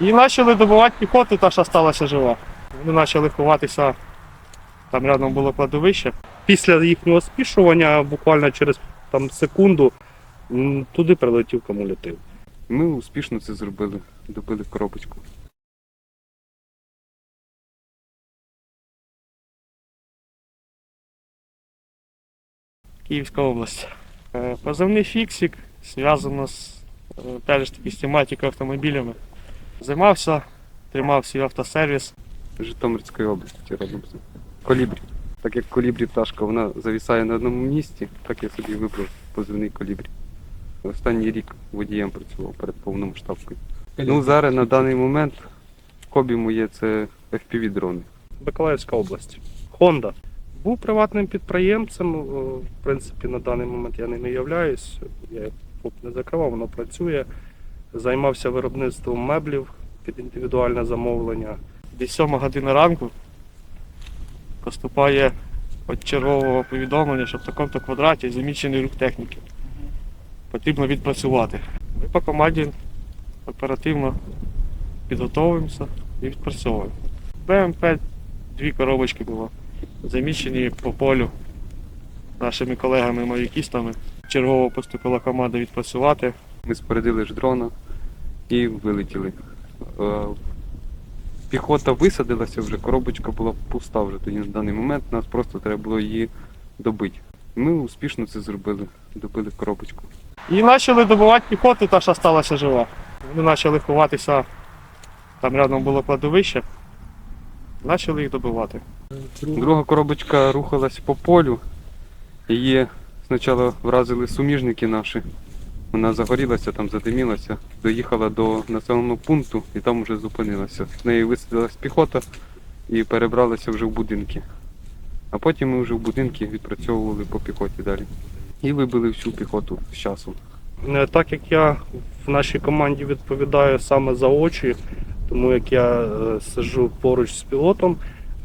І почали добувати піхоту, та що сталася жива. Вони почали ховатися, там рядом було кладовище. Після їхнього спішування, буквально через там, секунду, туди прилетів кумулятив. Ми успішно це зробили, добили коробочку. Київська область. Е, Позивний фіксик зв'язано з е, теж таки з тематикою автомобілями. Займався, тримав свій автосервіс. Житомирської області родом. з. Колібрі. Так як колібрі пташка, вона завісає на одному місці, так я собі вибрав позивний колібрі. Останній рік водієм працював перед повномасштабкою. Ну зараз на даний момент хобі моє це FPV дрони. Миколаївська область. Honda. Був приватним підприємцем. е, В принципі, на даний момент я ним не являюсь. Я ФОП не закривав, воно працює. Займався виробництвом меблів під індивідуальне замовлення. Десь 7 години ранку поступає від чергового повідомлення, що в такому-то квадраті замічений рух техніки. Потрібно відпрацювати. Ми по команді оперативно підготовуємося і відпрацьовуємо. БМП дві коробочки було. Заміщені по полю нашими колегами-мавікістами. Чергово поступила команда відпрацювати. Ми спорядили ж дрона і вилетіли. Е, Піхота висадилася вже, коробочка була пуста вже тоді на даний момент, нас просто треба було її добити. Ми успішно це зробили, добили коробочку. І почали добувати піхоту, та що сталася жива. Вони почали ховатися, там рядом було кладовище. Почали їх добивати. Друга коробочка рухалась по полю. Її спочатку вразили суміжники наші. Вона загорілася, там задимілася, доїхала до населеного пункту і там вже зупинилася. З неї висадилась піхота і перебралася вже в будинки. А потім ми вже в будинки відпрацьовували по піхоті далі. І вибили всю піхоту з часу. Е, Так як я в нашій команді відповідаю саме за очі, тому як я е, сиджу поруч з пілотом,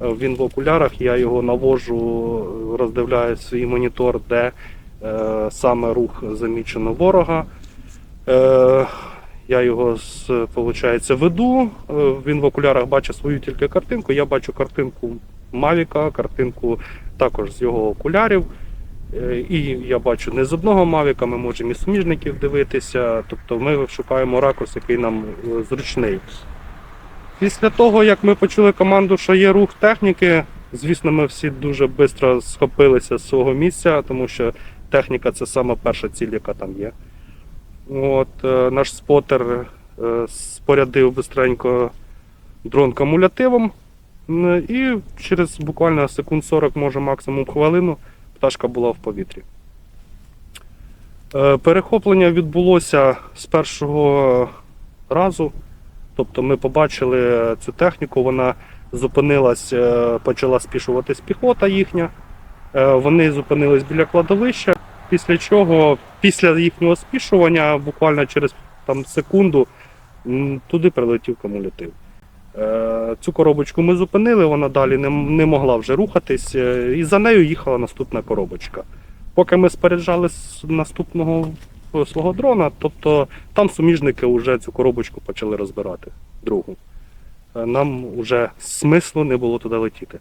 е, він в окулярах, я його навожу, роздивляю свій монітор, де саме рух замічено ворога. Е, я його получається, веду. е, Він в окулярах бачить свою тільки картинку. Я бачу картинку Мавіка, картинку також з його окулярів. Е, І я бачу не з одного мавіка, ми можемо і суміжників дивитися. Тобто ми шукаємо ракурс, який нам е, зручний. Після того, як ми почули команду, що є рух техніки, звісно, ми всі дуже швидко схопилися з свого місця, тому що техніка це саме перша ціль, яка там є. От, е, наш спотер е, спорядив бистренько дрон кумулятивом. І через буквально секунд 40, може максимум хвилину, пташка була в повітрі. Е, Перехоплення відбулося з першого разу. Тобто ми побачили цю техніку, вона зупинилась, почала спішуватись піхота їхня. Е, Вони зупинились біля кладовища, після чого, після їхнього спішування, буквально через там, секунду, туди прилетів кумулятив. Е, Цю коробочку ми зупинили, вона далі не, не могла вже рухатись, е, і за нею їхала наступна коробочка. Поки ми споряджали наступного свого дрона, тобто там суміжники вже цю коробочку почали розбирати другу. Нам вже смислу не було туди летіти.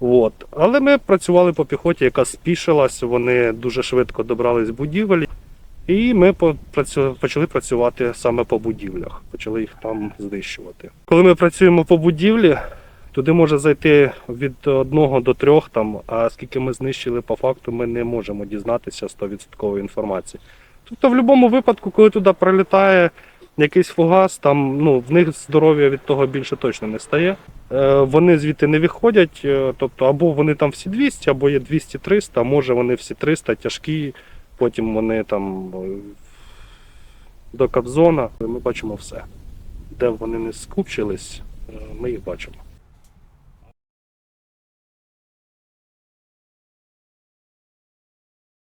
От. Але ми працювали по піхоті, яка спішилась, вони дуже швидко добрались будівель. І ми почали працювати саме по будівлях, почали їх там знищувати. Коли ми працюємо по будівлі, туди може зайти від одного до трьох, там, а скільки ми знищили по факту, ми не можемо дізнатися 100% інформації. Тобто, в будь-якому випадку, коли туди прилітає якийсь фугас, там ну, в них здоров'я від того більше точно не стає. Е, Вони звідти не виходять, е, тобто або вони там всі 200, або є 200-300, а може вони всі 300 тяжкі, потім вони там е, до Кобзона. Ми бачимо все. Де вони не скупчились, ми їх бачимо.